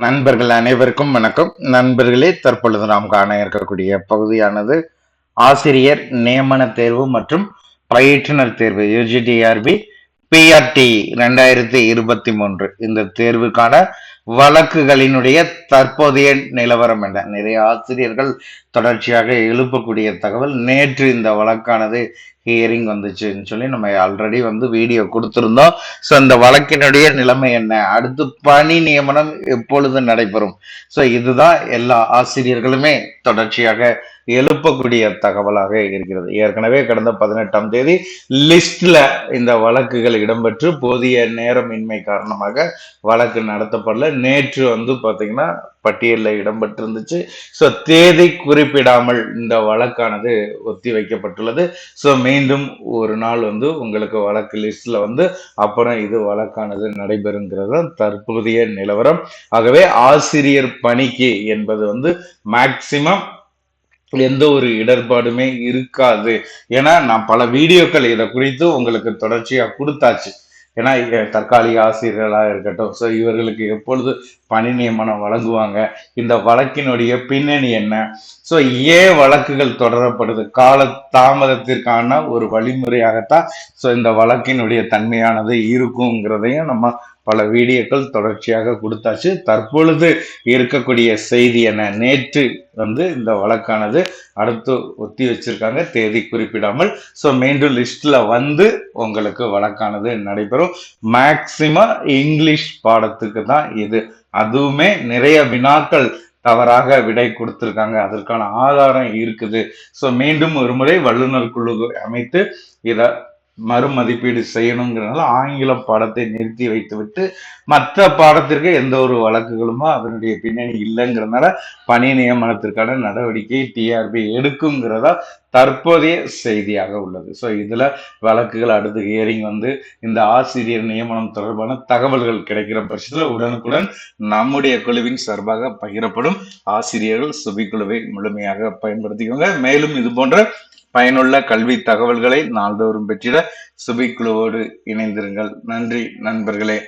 நண்பர்கள் அனைவருக்கும் வணக்கம். நண்பர்களே தற்பொழுது நாம் காண இருக்கக்கூடிய பகுதியானது ஆசிரியர் நியமன தேர்வு மற்றும் பயிற்றுனர் தேர்வு யூஜிடிஆர்பி பிஆர்டி ரெண்டாயிரத்தி இருபத்தி மூன்று. இந்த தேர்வுக்கான வழக்குகளினுடைய தற்போதைய நிலவரம் என்ன? நிறைய ஆசிரியர்கள் தொடர்ச்சியாக எழுப்பக்கூடிய தகவல். நேற்று இந்த வழக்கானது ஹியரிங் வந்துச்சுன்னு சொல்லி நம்ம ஆல்ரெடி வந்து வீடியோ கொடுத்துருந்தோம். ஸோ இந்த வழக்கினுடைய நிலைமை என்ன? அடுத்து பணி நியமனம் எப்பொழுது நடைபெறும்? ஸோ இதுதான் எல்லா ஆசிரியர்களுமே தொடர்ச்சியாக எழுப்பக்கூடிய தகவலாக இருக்கிறது. ஏற்கனவே கடந்த பதினெட்டாம் தேதி லிஸ்ட்ல இந்த வழக்குகள் இடம்பெற்று போதிய நேரமின்மை காரணமாக வழக்கு நடத்தப்படல. நேற்று வந்து பார்த்தீங்கன்னா பட்டியலில் இடம்பெற்றிருந்துச்சு. ஸோ தேதி குறிப்பிடாமல் இந்த வழக்கானது ஒத்தி வைக்கப்பட்டுள்ளது. ஸோ மீண்டும் ஒரு நாள் வந்து உங்களுக்கு வழக்கு லிஸ்டில் வந்து அப்புறம் இது வழக்கானது நடைபெறுங்கிறது தற்போதைய நிலவரம். ஆகவே ஆசிரியர் பணிக்கு என்பது வந்து மேக்சிமம் எந்த ஒரு இடர்பாடுமே இருக்காது. ஏன்னா நான் பல வீடியோக்கள் இதை குறித்து உங்களுக்கு தொடர்ச்சியாக கொடுத்தாச்சு. ஏன்னா தற்காலிக ஆசிரியர்களாக இருக்கட்டும் ஸோ இவர்களுக்கு எப்பொழுது பணி நியமனம் வழங்குவாங்க இந்த வழக்கினுடைய பின்னணி என்ன? ஸோ ஏன் வழக்குகள் தொடரப்படுது? கால தாமதத்திற்கான ஒரு வழிமுறையாகத்தான் ஸோ இந்த வழக்கினுடைய தன்மையானது இருக்குங்கிறதையும் நம்ம பல வீடியோக்கள் தொடர்ச்சியாக கொடுத்தாச்சு. தற்பொழுது இருக்கக்கூடிய செய்தி என்ன? நேற்று வந்து இந்த வழக்கானது அடுத்து ஒத்தி வச்சிருக்காங்க. தேதி குறிப்பிடாமல். ஸோ மீண்டும் லிஸ்டில் வந்து உங்களுக்கு வழக்கானது நடைபெறும். மேக்சிமம் இங்கிலீஷ் பாடத்துக்கு தான் இது. அதுவுமே நிறைய வினாக்கள் தவறாக விடை கொடுத்துருக்காங்க. அதற்கான ஆதாரம் இருக்குது. ஸோ மீண்டும் ஒரு முறை வல்லுநர் குழு அமைத்து இதை மறுமதிப்பீடு செய்யணுங்கிறனால ஆங்கில பாடத்தை நிறுத்தி வைத்துவிட்டு மற்ற பாடத்திற்கு எந்த ஒரு வழக்குகளுமோ அதனுடைய பின்னணி இல்லைங்கிறதுனால பணி நியமனத்திற்கான நடவடிக்கை டிஆர்பி எடுக்குங்கிறதா தற்போதைய செய்தியாக உள்ளது. ஸோ இதில் வழக்குகள் அடுத்து ஹியரிங் வந்து இந்த ஆசிரியர் நியமனம் தொடர்பான தகவல்கள் கிடைக்கிற பட்சத்தில் உடனுக்குடன் நம்முடைய குழுவின் சார்பாக பகிரப்படும் ஆசிரியர்கள் சுபிக்குழுவை முழுமையாக பயன்படுத்திக்கோங்க. மேலும் இது போன்ற பயனுள்ள கல்வி தகவல்களை நாள்தோறும் பெற்றிட சுபிக்குழுவோடு இணைந்திருங்கள். நன்றி நண்பர்களே.